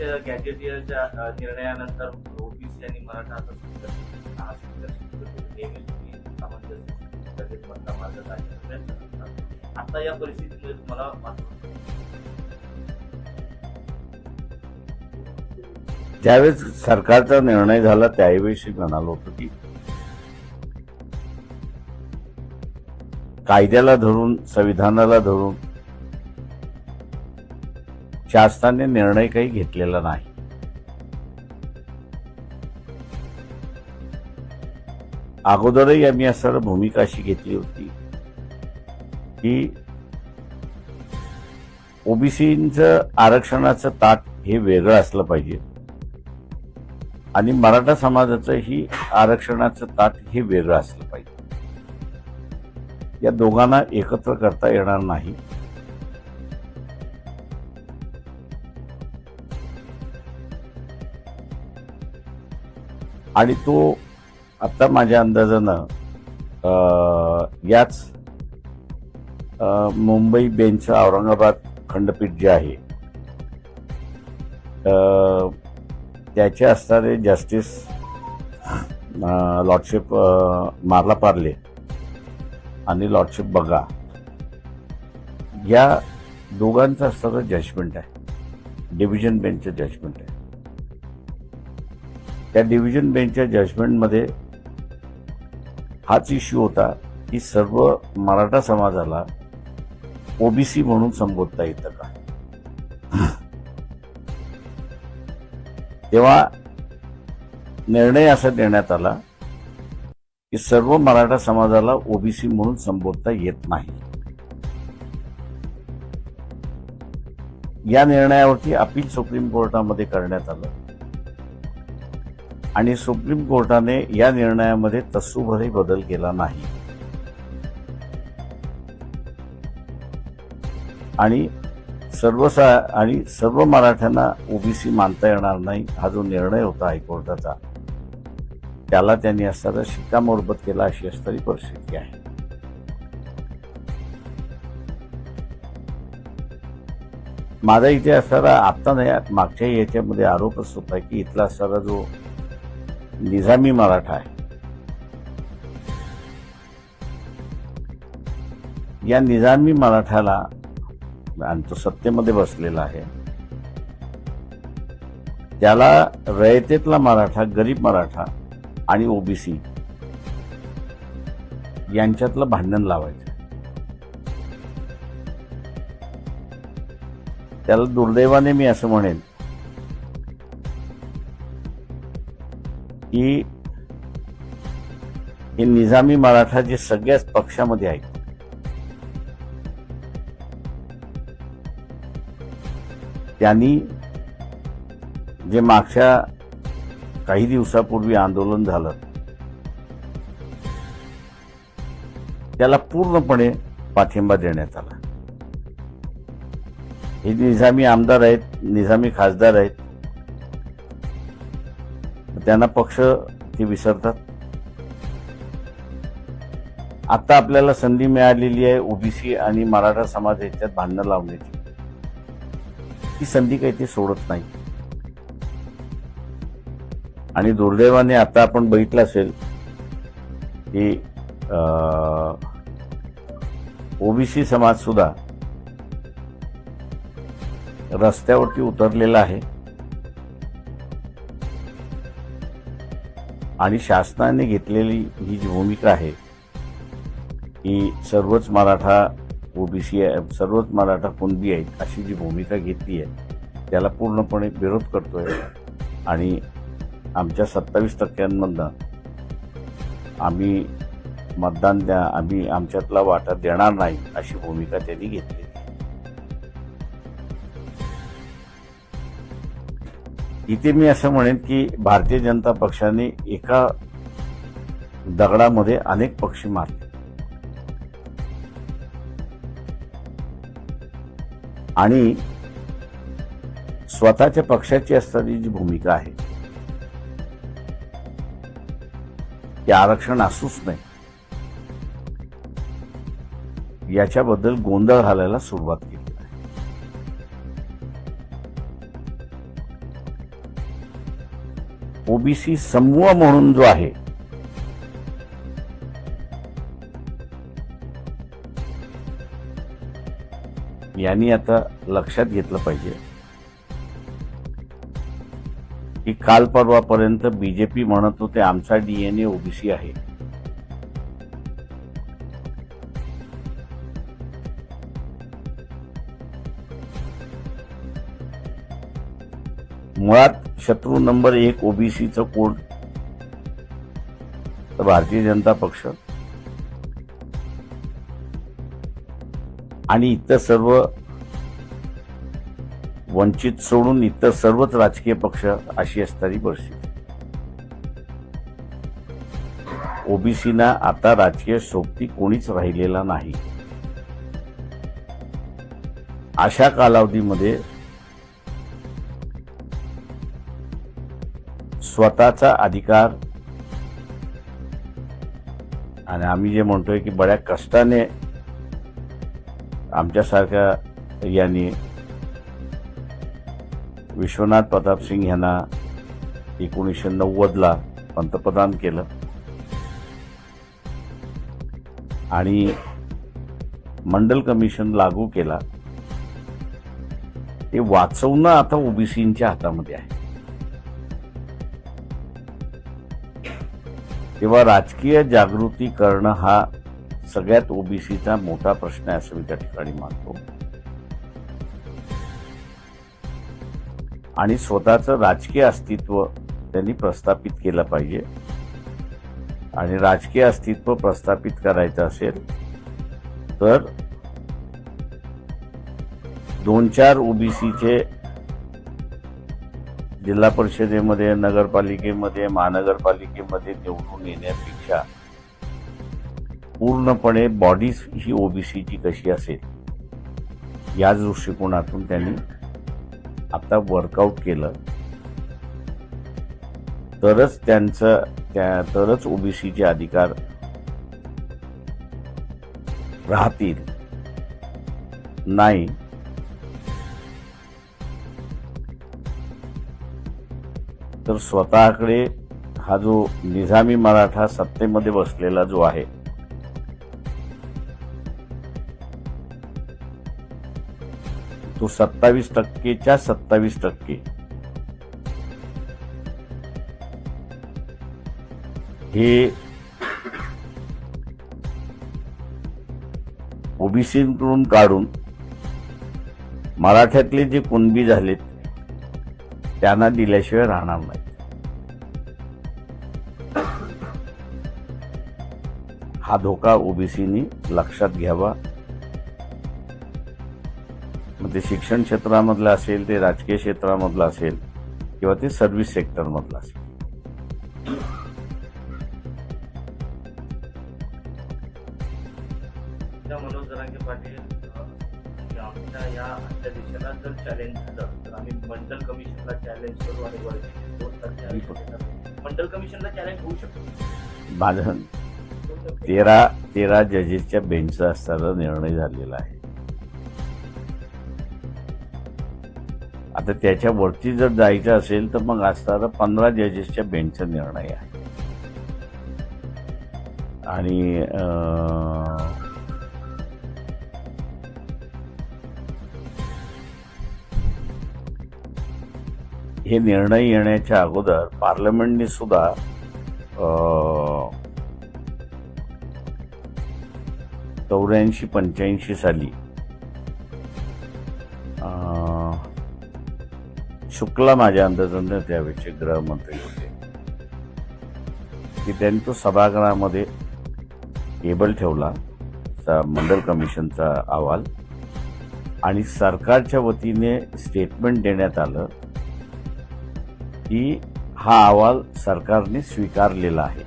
पाहिलं गॅजेटियरच्या निर्णयानंतर ओबीसी आणि मराठा आता या परिस्थितीमध्ये तुम्हाला ज्यावेळेस सरकारचा निर्णय झाला त्याऐवशी म्हणालो होतो की कायद्याला धरून संविधानाला धरून शासनाने निर्णय काही घेतलेला नाही. अगोदरही आम्ही असताना भूमिका अशी घेतली होती की ओबीसीचं आरक्षणाचं ताट हे वेगळं असलं पाहिजे. आणि मराठा समाजाचं ही आरक्षणाचं ताट हे वेगळं असलं पाहिजे. या दोघांना एकत्र करता येणार नाही. आणि तो आता माझ्या अंदाजानं याच मुंबई बेंच औरंगाबाद खंडपीठ जे आहे त्याचे असणारे जस्टिस लॉर्डशिप मारला पार्ले आणि लॉर्डशिप बघा या दोघांचं असणारं जजमेंट आहे डिव्हिजन बेंचचं जजमेंट आहे. त्या डिव्हिजन बेंचच्या जजमेंटमध्ये हाच इश्यू होता की सर्व मराठा समाजाला ओबीसी म्हणून संबोधता येतं का? तेव्हा निर्णय असा देण्यात आला की सर्व मराठा समाजाला ओबीसी म्हणून संबोधता येत नाही. या निर्णयावरती अपील सुप्रीम कोर्टामध्ये करण्यात आलं. आणि सुप्रीम कोर्टाने या निर्णयामध्ये तसूभरही बदल केला नाही. आणि सर्वसा आणि सर्व मराठ्यांना ओबीसी मानता येणार नाही हा जो निर्णय होता हायकोर्टाचा त्याला त्यांनी असताना शिक्कामोर्बत केला अशी असणारी परिस्थिती आहे. माझा इथे असणारा आता नाही मागच्या याच्यामध्ये आरोपच होता की इथला असणारा जो निजामी मराठा आहे. या निजामी मराठाला आणि तो सत्तेमध्ये बसलेला आहे. त्याला रयतेतला मराठा गरीब मराठा आणि ओबीसी यांच्यातलं भांडण लावायचं. त्याला दुर्दैवाने मी असं म्हणेन की हे निजामी मराठा जे सगळ्याच पक्षामध्ये आहेत त्यांनी जे मागच्या काही दिवसापूर्वी आंदोलन झालं त्याला पूर्णपणे पाठिंबा देण्यात आला. हे निजामी आमदार आहेत निजामी खासदार आहेत त्यांना पक्ष ते विसरतात. आता आपल्याला संधी मिळालेली आहे ओबीसी आणि मराठा समाज याच्यात भांडणं लावण्याची. ती संधी काही ते सोडत नाही. आणि दुर्दैवाने आता आपण बघितलं असेल की ओबीसी समाज सुद्धा रस्त्यावरती उतरलेला आहे. आणि शासनाने घेतलेली ही जी भूमिका आहे की सर्वच मराठा ओबीसी आहे सर्वच मराठा कुणबी आहेत अशी जी भूमिका घेतली आहे त्याला पूर्णपणे विरोध करतोय. आणि आमच्या सत्तावीस टक्क्यांमधनं आम्ही मतदान द्या आम्ही आमच्यातला वाटा देणार नाही अशी भूमिका त्यांनी घेतली इथे मी असं म्हणेन की भारतीय जनता पक्षाने एका दगडामध्ये अनेक पक्षी मारले. आणि स्वतःच्या पक्षाची असणारी जी भूमिका आहे की आरक्षण असूच नाही याच्याबद्दल गोंधळ घालायला सुरुवात ओबीसी समूह म्हणून जो आहे. यांनी आता लक्षात घेतलं पाहिजे. की काल परवापर्यंत बीजेपी म्हणत होते आमचा डीएनए ओबीसी आहे. मुळात शत्रू नंबर एक ओबीसीचं कोण? तर भारतीय जनता पक्ष. आणि इतर सर्व वंचित सोडून इतर सर्वच राजकीय पक्ष अशी असणारी परिस्थिती. ओबीसीना आता राजकीय सोबती कोणीच राहिलेला नाही. अशा कालावधीमध्ये स्वतःचा अधिकार. आणि आम्ही जे म्हणतोय की बड्या कष्टाने आमच्यासारख्या यांनी विश्वनाथ प्रताप सिंग यांना एकोणीसशे नव्वदला पंतप्रधान केलं. आणि मंडल कमिशन लागू केला. ते वाचवणं आता ओबीसींच्या हातामध्ये आहे. तेव्हा राजकीय जागृती करणं हा सगळ्यात ओबीसीचा मोठा प्रश्न आहे असं मी त्या ठिकाणी मानतो. आणि स्वतःचं राजकीय अस्तित्व त्यांनी प्रस्थापित केलं पाहिजे. आणि राजकीय अस्तित्व प्रस्थापित करायचं असेल तर दोन चार ओबीसीचे जिल्हा परिषदेमध्ये नगरपालिकेमध्ये महानगरपालिकेमध्ये निवडून येण्यापेक्षा पूर्णपणे बॉडीज ही ओबीसीची कशी असेल या दृष्टिकोनातून त्यांनी आता वर्कआउट केलं. तरच त्यांचं त्या तरच ओबीसीचे अधिकार राहतील. नाही तर स्वतःकडे हा जो निजामी मराठा सत्तेमध्ये बसलेला जो आहे तो सत्तावीस टक्केच्या सत्तावीस टक्के. हे ओबीसीकडून काढून मराठ्यातले जे कुणबी झालेत त्यांना दिल्याशिवाय राहणार नाही. हा धोका ओबीसीनी लक्षात घ्यावा मग ते शिक्षण क्षेत्रामधलं असेल ते राजकीय क्षेत्रामधलं असेल किंवा ते सर्व्हिस सेक्टरमधलं असेल त्या मनोज जरांगे पाटील अ, की आमच्या या अध्यादेशाला जर चॅलेंज झालं तर आम्ही मंडल कमिशनला चॅलेंज करू आणि. मंडल कमिशनला होऊ शकतो माझं. तेरा तेरा जजेसच्या बेंचचा असताना निर्णय झालेला आहे. आता त्याच्यावरती जर जायचं असेल तर मग असताना पंधरा जजेसच्या बेंचचा निर्णय आहे. आणि हे निर्णय येण्याच्या अगोदर पार्लमेंटने सुद्धा चौऱ्याऐंशी पंच्याऐंशी साली. शुक्ला माझ्या अंदाजाने त्यावेळेचे गृहमंत्री होते. की त्यांनी तो सभागृहामध्ये टेबल ठेवला मंडल कमिशनचा अहवाल आणि सरकारच्या वतीने स्टेटमेंट देण्यात आलं की हा अहवाल सरकारने स्वीकारलेला आहे.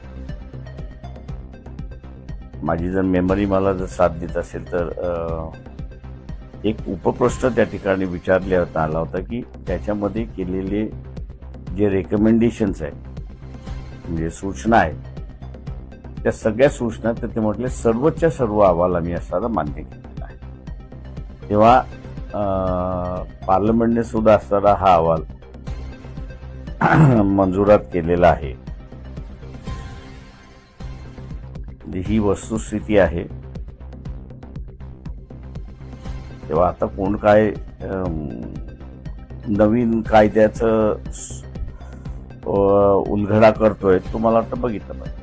माझी जर मेमरी मला जर साथ देत असेल तर एक उपप्रश्न त्या ठिकाणी विचारले आला होता की त्याच्यामध्ये केलेले जे रेकमेंडेशन्स आहेत म्हणजे सूचना आहेत त्या सगळ्या सूचना तर ते म्हटले सर्वच्या सर्व अहवाल आम्ही असताना मान्य केलेला आहे. तेव्हा पार्लमेंटने सुद्धा असताना हा अहवाल मंजुरात केलेला आहे. म्हणजे ही वस्तुस्थिती आहे. तेव्हा आता कोण काय नवीन कायद्याचं उलघडा करतोय तो तुम्हाला वाटतं बघितलं पाहिजे.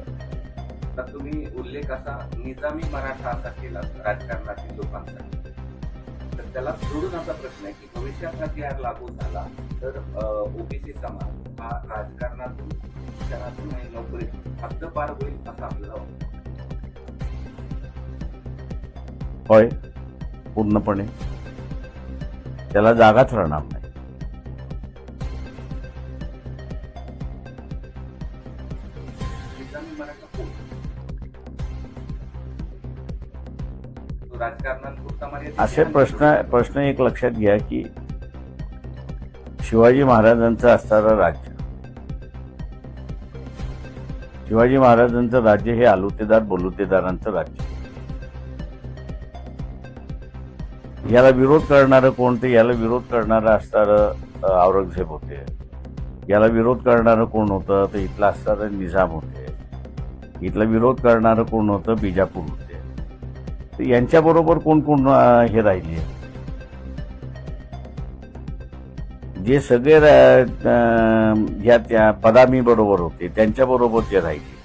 तुम्ही उल्लेख असा निजामी मराठा असा केला राजकारणातील लोकांसाठी तर त्याला सोडून असा प्रश्न आहे की भविष्यात हा जी आर लागू झाला तर ओबीसी समाज हा राजकारणातून शिक्षणातून आणि नोकरीतून हद्दपार होईल असा आपल्याला होय पूर्णपणे. त्याला जागाच राहणार नाही. असे प्रश्न प्रश्न एक लक्षात घ्या की शिवाजी महाराजांचं असणारं राज्य. शिवाजी महाराजांचं राज्य हे आलुतेदार बलुतेदारांचं राज्य. याला विरोध करणारं कोणते? याला विरोध करणारं असणारं औरंगजेब होते. याला विरोध करणारं कोण होतं? तर इथलं असणारं निजाम होते. इथला विरोध करणारं कोण होतं? बिजापूर होते. तर यांच्याबरोबर कोण कोण हे राहिले? जे सगळे या त्या बदामी बरोबर होते त्यांच्याबरोबर ते जे राहिले.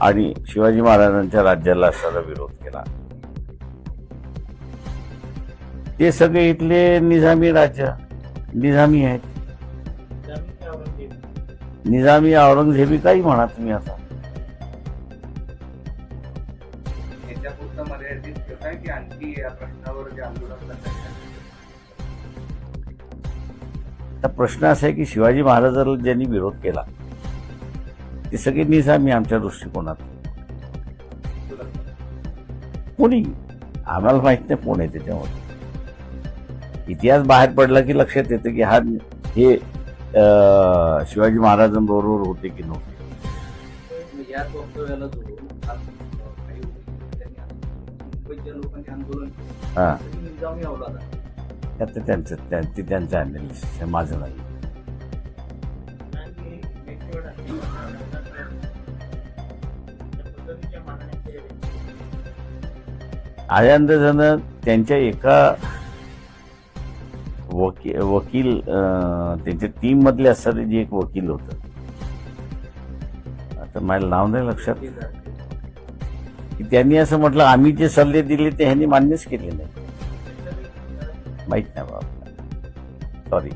आणि शिवाजी महाराजांच्या राज्याला असणारा विरोध केला. ते सगळे इथले निजामी राज्य निजामी आहेत. निजामी औरंगजेबी काही म्हणा तुम्ही आता. प्रश्न असा आहे की शिवाजी महाराजांना ज्यांनी विरोध केला ते सगळे निजामी आमच्या दृष्टिकोनात. कोणी? आम्हाला माहीत नाही कोण आहे त्याच्यामध्ये इतिहास बाहेर पडला की लक्षात येतं की हा हे अं, शिवाजी महाराजांबरोबर होते की नव्हते. हा. त्यांचं त्यांचं अनालिसिस माझं नाही. आनंद जण त्यांच्या एका वकी वकील त्यांच्या टीम मधले असणारे जे एक वकील होत. आता माझं नाव नाही लक्षात. की त्यांनी असं म्हटलं आम्ही जे सल्ले दिले ते ह्यांनी मान्यच केले नाही. माहीत नाही बाबा सॉरी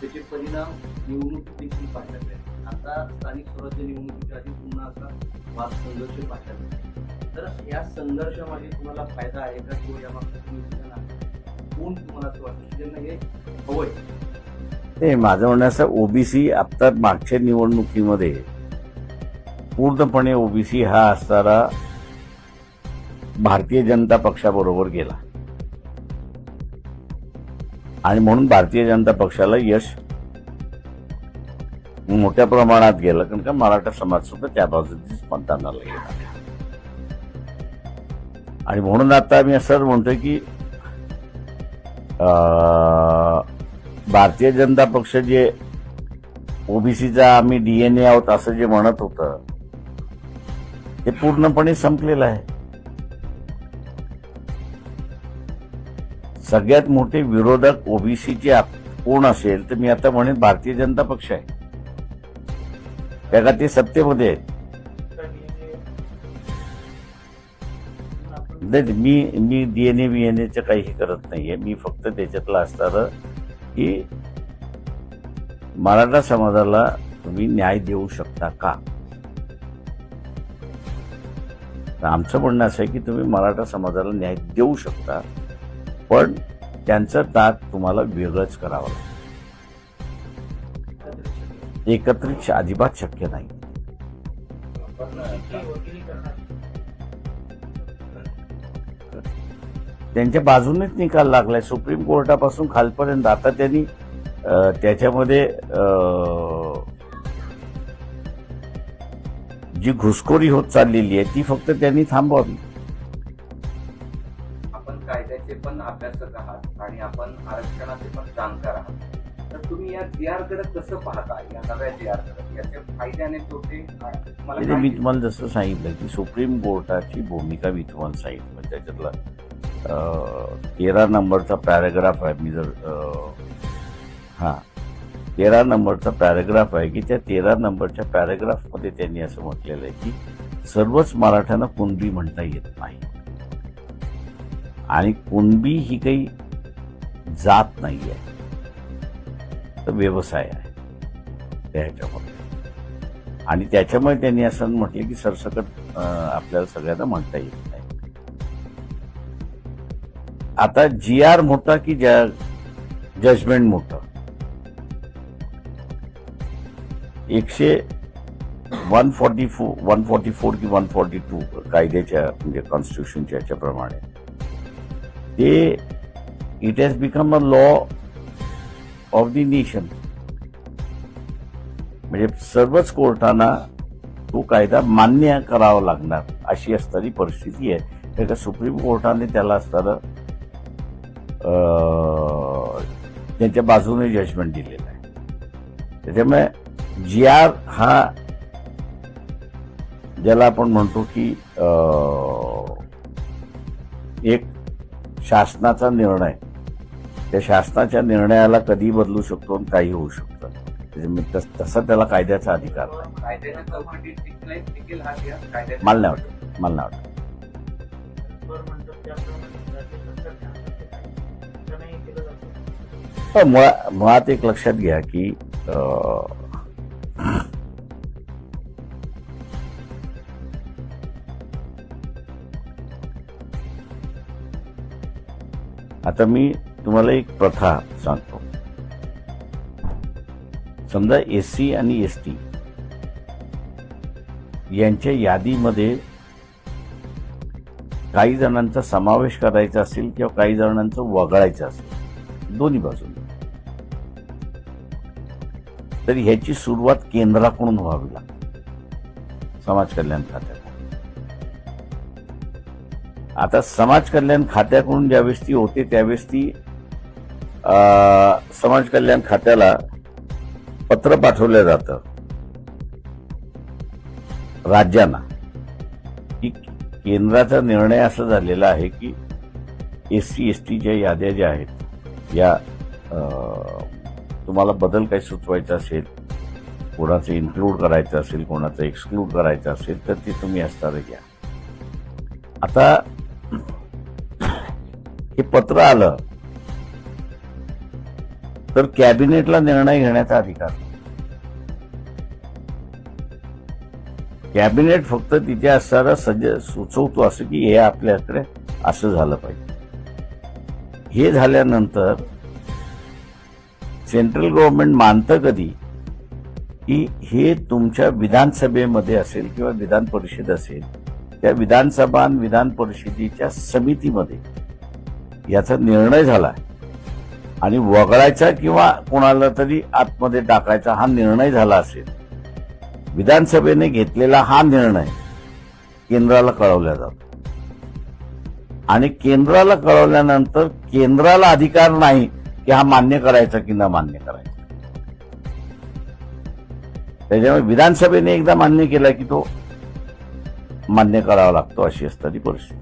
त्याचे परिणाम निवडणूक देखील पाहता आता स्थानिक स्वराज्य निवडणुकीच्या आधी पुन्हा असा वाद संघर्ष पाहता तर या संघर्षामध्ये तुम्हाला फायदा आहे का? किंवा या कोण तुम्हाला असं वाटतं? त्यांना हे हवंय नाही माझं म्हणणं असं ओबीसी आता मागच्या निवडणुकीमध्ये पूर्णपणे ओबीसी हा असणारा भारतीय जनता पक्षाबरोबर गेला. आणि म्हणून भारतीय जनता पक्षाला यश मोठ्या प्रमाणात गेलं कारण का मराठा समाज सुद्धा त्या बाजूनेच मतदानाला गेला. आणि म्हणून आता आम्ही असं म्हणतोय की भारतीय जनता पक्ष जे ओबीसीचा आम्ही डीएनए आहोत असं जे म्हणत होतं ते पूर्णपणे संपलेलं आहे. सगळ्यात मोठे विरोधक ओबीसीचे कोण असेल तर मी आता म्हणेन भारतीय जनता पक्ष आहे. त्या का ते सत्तेमध्ये आहेत. नाही मी मी एन एचं काही हे करत नाहीये. मी फक्त त्याच्यातलं असणारं की मराठा समाजाला तुम्ही न्याय देऊ शकता का? तर आमचं म्हणणं असं आहे की तुम्ही मराठा समाजाला न्याय देऊ शकता पण त्यांचं ताक तुम्हाला वेगळंच करावं लागतं एकत्रित अजिबात शक्य नाही. त्यांच्या बाजूनेच निकाल लागलाय. सुप्रीम कोर्टापासून खालपर्यंत. आता त्यांनी त्याच्यामध्ये जी घुसखोरी होत चाललेली आहे ती फक्त त्यांनी थांबवावी. आपण कायद्याचे पण अभ्यासक आहात आणि आपण आरक्षणाचे पण जाणकार आहात. तर तुम्ही या कसं पाहता? या नव्या याचे फायदे आणि तोटे म्हणजे मी तुम्हाला जसं सांगितलं की सुप्रीम कोर्टाची भूमिका मी तुम्हाला सांगितलं. म्हणजे त्याच्यातला तेरा नंबरचा पॅराग्राफ आहे. मी जर हा तेरा नंबरचा पॅराग्राफ आहे की त्या तेरा नंबरच्या पॅराग्राफमध्ये त्यांनी असं म्हटलेलं आहे की सर्वच मराठ्यांना कुणबी म्हणता येत नाही. आणि कुणबी ही काही जात नाही आहे तर व्यवसाय आहे. त्या ह्याच्यामध्ये. आणि त्याच्यामुळे त्यांनी असं म्हटलं की सरसकट आपल्याला सगळ्यांना म्हणता येईल. आता जी आर मोठा की जजमेंट मोठ. एकशे one forty four one forty four की वन फॉर्टी टू कायद्याच्या म्हणजे कॉन्स्टिट्यूशनच्या याच्याप्रमाणे. ते it has become a law of the nation म्हणजे सर्वच कोर्टांना तो कायदा मान्य करावा लागणार अशी असणारी परिस्थिती आहे. त्या सुप्रीम कोर्टाने त्याला असताना त्यांच्या बाजूने जजमेंट दिलेलं आहे. त्याच्यामुळे जी आर हा ज्याला आपण म्हणतो की एक शासनाचा निर्णय. त्या शासनाच्या निर्णयाला कधी बदलू शकतो आणि काही होऊ शकतं. तस- तसा त्याला कायद्याचा अधिकार नाही. हा मला नाही वाटत मला नाही वाटत. मुळा- मुळात एक लक्षात घ्या की आता मी तुम्हाला एक प्रथा सांगतो. समजा एस सी आणि एस टी यांच्या यादीमध्ये काही जणांचा समावेश करायचा असेल किंवा काही जणांचं वगळायचं असेल. दोन्ही बाजूने. तर ह्याची सुरुवात केंद्राकडून व्हावी लागते. समाज कल्याण खात्याकडून. आता समाज कल्याण खात्याकडून ज्यावेळेस ती होते त्यावेळेस ती अं, समाज कल्याण खात्याला पत्र पाठवलं जातं. राज्यांना. केंद्राचा निर्णय असा झालेला आहे की एस सी एस टीच्या याद्या ज्या आहेत या तुम्हाला बदल काही सुचवायचा असेल कोणाचं इन्क्लूड करायचं असेल कोणाचं एक्सक्लूड करायचं असेल तर ते तुम्ही असणार घ्या. आता हे पत्र आलं तर कॅबिनेटला निर्णय घेण्याचा अधिकार कॅबिनेट फक्त तिथे असणारा सज सुचवतो असं की हे आपल्याकडे असं झालं पाहिजे. हे झाल्यानंतर सेंट्रल गव्हर्नमेंट मानतं कधी की हे तुमच्या विधानसभेमध्ये असेल किंवा विधान परिषद असेल त्या विधानसभा आणि विधान परिषदेच्या समितीमध्ये याचा निर्णय झाला आणि वगळायचा किंवा कोणाला तरी आतमध्ये टाकायचा हा निर्णय झाला असेल विधानसभेने घेतलेला हा निर्णय केंद्राला कळवला जातो. आणि केंद्राला कळवल्यानंतर केंद्राला अधिकार नाही की हा मान्य करायचा की न मान्य करायचा. त्याच्यामुळे विधानसभेने एकदा मान्य केला की तो मान्य करावा लागतो अशी असणारी परिस्थिती.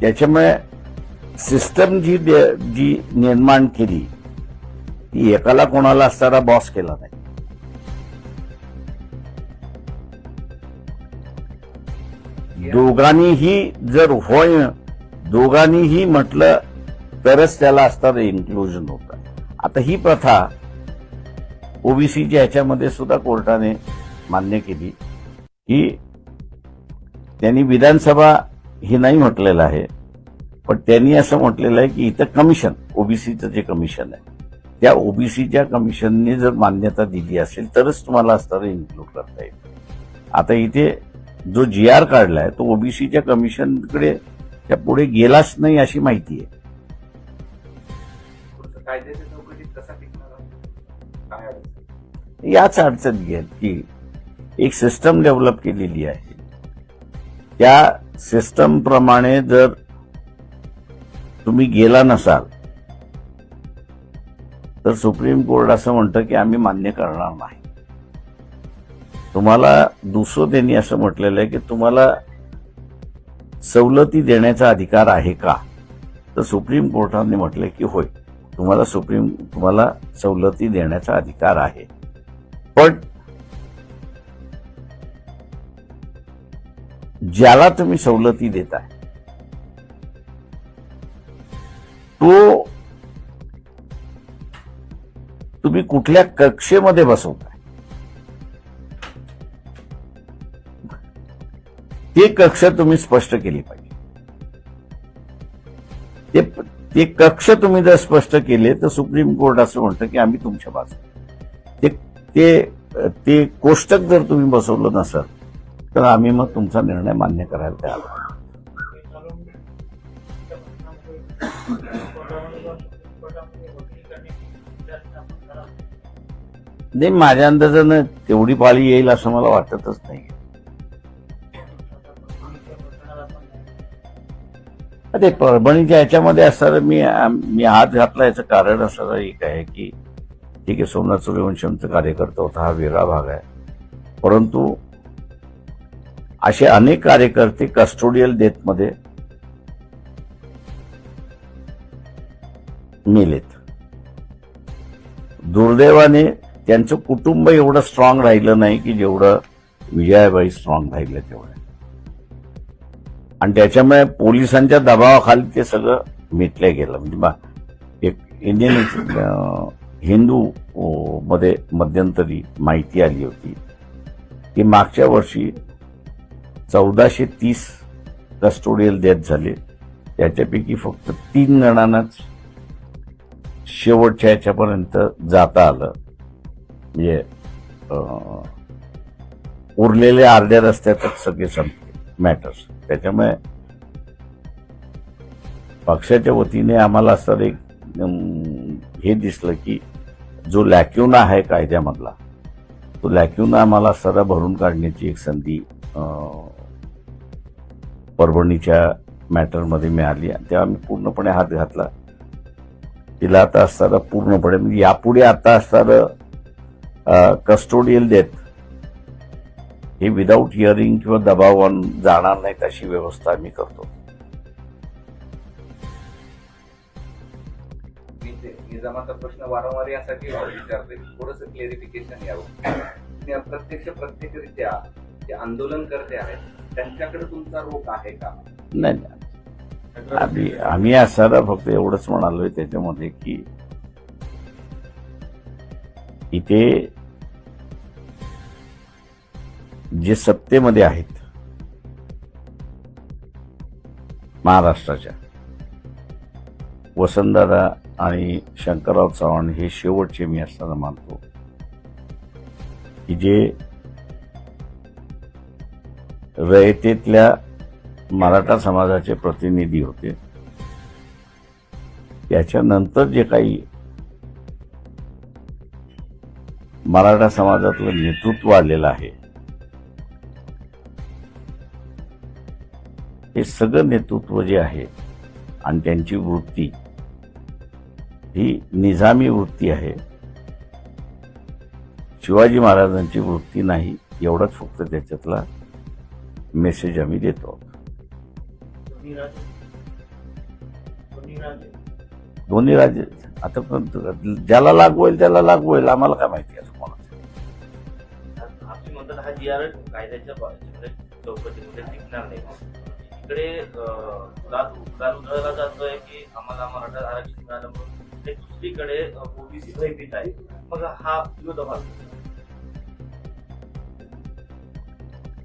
त्याच्यामुळे सिस्टम जी जी निर्माण केली ती एकाला कोणाला असणारा बॉस केला नाही. दोघांनीही जर होय दोघांनीही म्हटलं तरच त्याला असताना इन्क्लुजन होतं. आता ही प्रथा ओबीसीच्या ह्याच्यामध्ये सुद्धा कोर्टाने मान्य केली. की त्यांनी विधानसभा हे नाही म्हटलेलं आहे पण त्यांनी असं म्हटलेलं आहे की इथं कमिशन ओबीसीचं जे कमिशन आहे त्या ओबीसीच्या कमिशनने जर मान्यता दिली असेल तरच तुम्हाला असणारं इन्क्लूड करता येईल. आता इथे जो जी आर काढलाय तो ओबीसीच्या कमिशनकडे त्या पुढे गेलाच नाही अशी माहिती आहे. आहोत? याच अडचण घ्या की एक सिस्टम डेव्हलप केलेली आहे. त्या सिस्टम प्रमाणे जर तुम्ही गेला नसाल तर सुप्रीम कोर्ट असं म्हणतं की आम्ही मान्य करणार नाही. तुम्हाला दुसरं त्यांनी असं म्हटलेलं आहे की तुम्हाला सवलती देण्याचा अधिकार आहे का? तर सुप्रीम कोर्टाने म्हटले की होय तुम्हाला सुप्रीम तुम्हाला सवलती देण्याचा अधिकार आहे. पण ज्याला तुम्ही सवलती देताय तो तुम्ही कुठल्या कक्षेमध्ये बसवताय? ते कक्ष तुम्ही स्पष्ट केली पाहिजे. ते ते कक्ष तुम्ही जर स्पष्ट केले तर सुप्रीम कोर्ट असं म्हणतं की आम्ही तुमच्या बाजू ते ते ते कोष्टक जर तुम्ही बसवलं नसेल तर आम्ही मग तुमचा निर्णय मान्य करायला तयार नाही माझ्या अंदाजानं तेवढी पाळी येईल असं मला वाटतच नाही. ते परभणीच्या याच्यामध्ये असताना मी मी हात घातला याचं कारण असं एक आहे की ठीक आहे सोमनाथ सूर्यवंशमचा कार्यकर्ता होता हा वेगळा भाग आहे. परंतु असे अनेक कार्यकर्ते कस्टोडियल डेथमध्ये मेलेत. दुर्दैवाने त्यांचं कुटुंब एवढं स्ट्रॉंग राहिलं नाही की जेवढं विजयाबाई स्ट्रॉंग राहिलं तेवढं. आणि त्याच्यामुळे पोलिसांच्या दबावाखाली ते सगळं मिटलं गेलं. म्हणजे बा एक इंडियन हिंदू मध्ये मध्यंतरी माहिती आली होती. की मागच्या वर्षी चौदाशे तीस कस्टोडियल डेथ झाले. त्याच्यापैकी फक्त तीन जणांनाच शेवटच्या याच्यापर्यंत जाता आलं. म्हणजे उरलेले अर्ध्या रस्त्यातच सगळे संपले मॅटर्स त्याच्यामुळे पक्षाच्या वतीने आम्हाला असं एक हे दिसलं की जो लॅक्युना आहे कायद्यामधला तो लॅक्युना आम्हाला सरा भरून काढण्याची एक संधी परभणीच्या मॅटरमध्ये मिळाली. आणि तेव्हा आम्ही पूर्णपणे हात घातला. तिला आता असताना पूर्णपणे म्हणजे यापुढे आता असताना कस्टोडियल डेथ हे विदाऊट हिअरिंग किंवा दबावान जाणार नाहीत अशी व्यवस्था आम्ही करतो. निजामाचा प्रश्न वारंवार यासाठी विचारते थोडस क्लेरिफिकेशन यावं. प्रत्यक्ष प्रत्यक्षरित्या जे आंदोलन करते आहेत त्यांच्याकडे तुमचा रोख आहे का? नाही नाही. आम्ही आम्ही असताना फक्त एवढंच म्हणालोय त्याच्यामध्ये की इथे जे सत्तेमध्ये आहेत महाराष्ट्राच्या वसंतदादा आणि शंकरराव चव्हाण हे शेवटचे मी असताना मानतो की जे रयतेतल्या मराठा समाजाचे प्रतिनिधी होते त्याच्यानंतर जे काही मराठा समाजातलं नेतृत्व आलेलं आहे. हे सगळं नेतृत्व जे आहे आणि त्यांची वृत्ती ही निजामी वृत्ती आहे. शिवाजी महाराजांची वृत्ती नाही एवढाच फक्त त्याच्यातला मेसेज आम्ही देतो. दोन्ही राजे दोन्ही राजे दोन्ही राज्य आता पण ज्याला लागू होईल त्याला लागू होईल आम्हाला काय माहिती आहे कोणाचं आपली म्हणतात हा जी आर कायद्याच्या बा- याच्यामध्ये चौकटीमध्ये टिकणार नाही. इकडे उधळला जातोय की आम्हाला मराठा आरक्षण मिळालं म्हणून. ते दुसरीकडे ओबीसी भयभीत आहे. मग हा विरोधाभास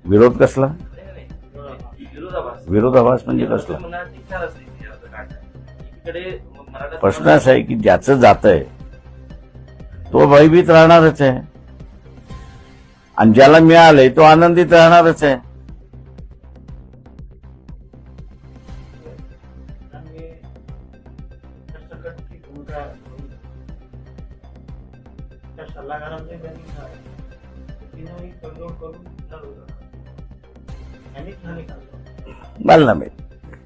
विरोध कसला. विरोधाभास. विरोधाभास म्हणजे कसला? मनात प्रश्न असा आहे की ज्याचं जात आहे तो भयभीत राहणारच आहे. आणि ज्याला मिळालंय तो आनंदित राहणारच आहे. आणि सरसकटची भूमिका मला नाही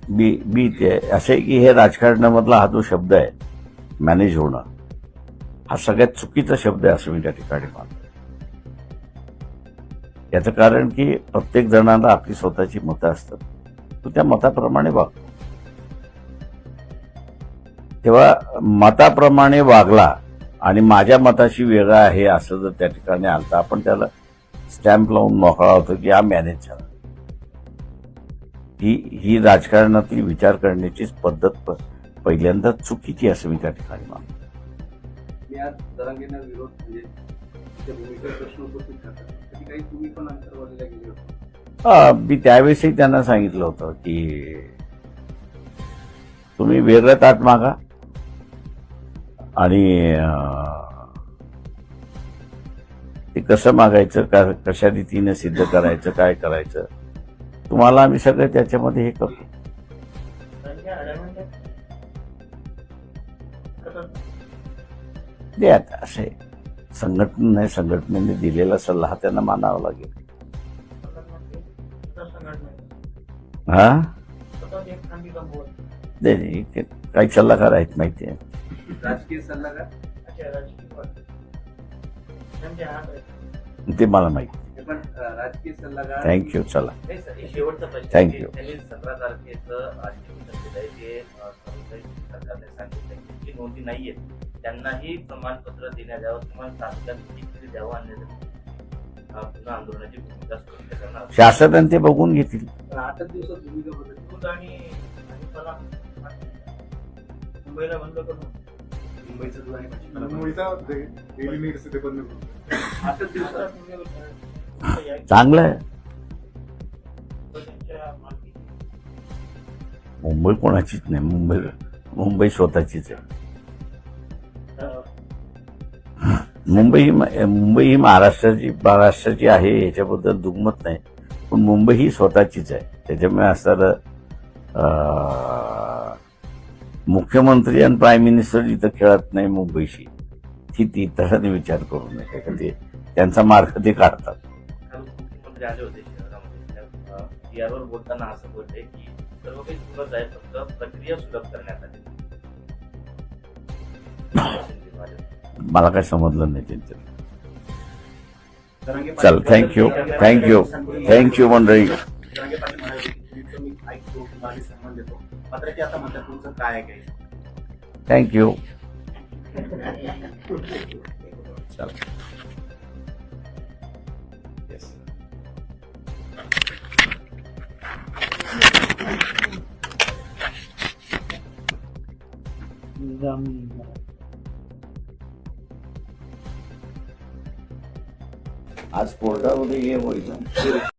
बी बी ते असे की हे राजकारणामधला हा जो शब्द आहे मॅनेज होणं हा सगळ्यात चुकीचा शब्द आहे असं मी त्या ठिकाणी मानतो याचं कारण की प्रत्येक जणांना आपली स्वतःची मतं असतात. तो त्या मताप्रमाणे वागतो तेव्हा मताप्रमाणे वागला आणि माझ्या मताशी वेगळा आहे असं जर त्या ठिकाणी आलं तर आपण त्याला स्टॅम्प लावून मोकळा होतो की हा मॅनेज झाला. ही ही राजकारणातली विचार करण्याची पद्धत पहिल्यांदा चुकीची असं मी त्या ठिकाणी मानतो. मी म्हणजे मी त्यावेळेसही त्यांना सांगितलं होतं की तुम्ही वेगळं ताट मागा आणि ते कसं मागायचं का कशा रीतीने सिद्ध करायचं काय करायचं तुम्हाला आम्ही सगळं त्याच्यामध्ये हे करतो. ते आता असे संघटने संघटनेने दिलेला सल्ला हा त्यांना मानावा लागेल. हा? नाही, नाही ते काही सल्लागार आहेत माहिती आहे. राजकीय सल्लागार? ते मला माहिती. थँक्यू चला. हे. त्यांनी सतरा तारखेचं सरकारने सांगितलं की नोंदी नाहीये त्यांनाही प्रमाणपत्र देण्यात यावं किंवा तात्काळ द्यावं करणार शासनाने ते बघून घेतील. आणि मुंबईचं चांगलं आहे. मुंबई कोणाचीच नाही. मुंबई मुंबई स्वतःचीच आहे. मुंबई ही मुंबई ही महाराष्ट्राची महाराष्ट्राची आहे याच्याबद्दल दुमत नाही. पण मुंबई ही स्वतःचीच आहे. त्याच्यामुळे असं अं, मुख्यमंत्री आणि प्राईम मिनिस्टर इथं खेळत नाही मुंबईशी ती ती तशाने विचार करू नये. का ते त्यांचा मार्ग ते काढतात. मुख्यमंत्री आले होते शहरामध्ये यावर बोलताना असं बोलले की सर्व काही सुलभ आहे फक्त प्रक्रिया सुलभ करण्यात आली मला काय समजलं नाही त्यांचं जरांगे चल. थँक्यू थँक्यू थँक्यू मंडळी जरांगे पाटील म्हणाले की तुमचं मी ऐकतो तुम्हाला सन्मान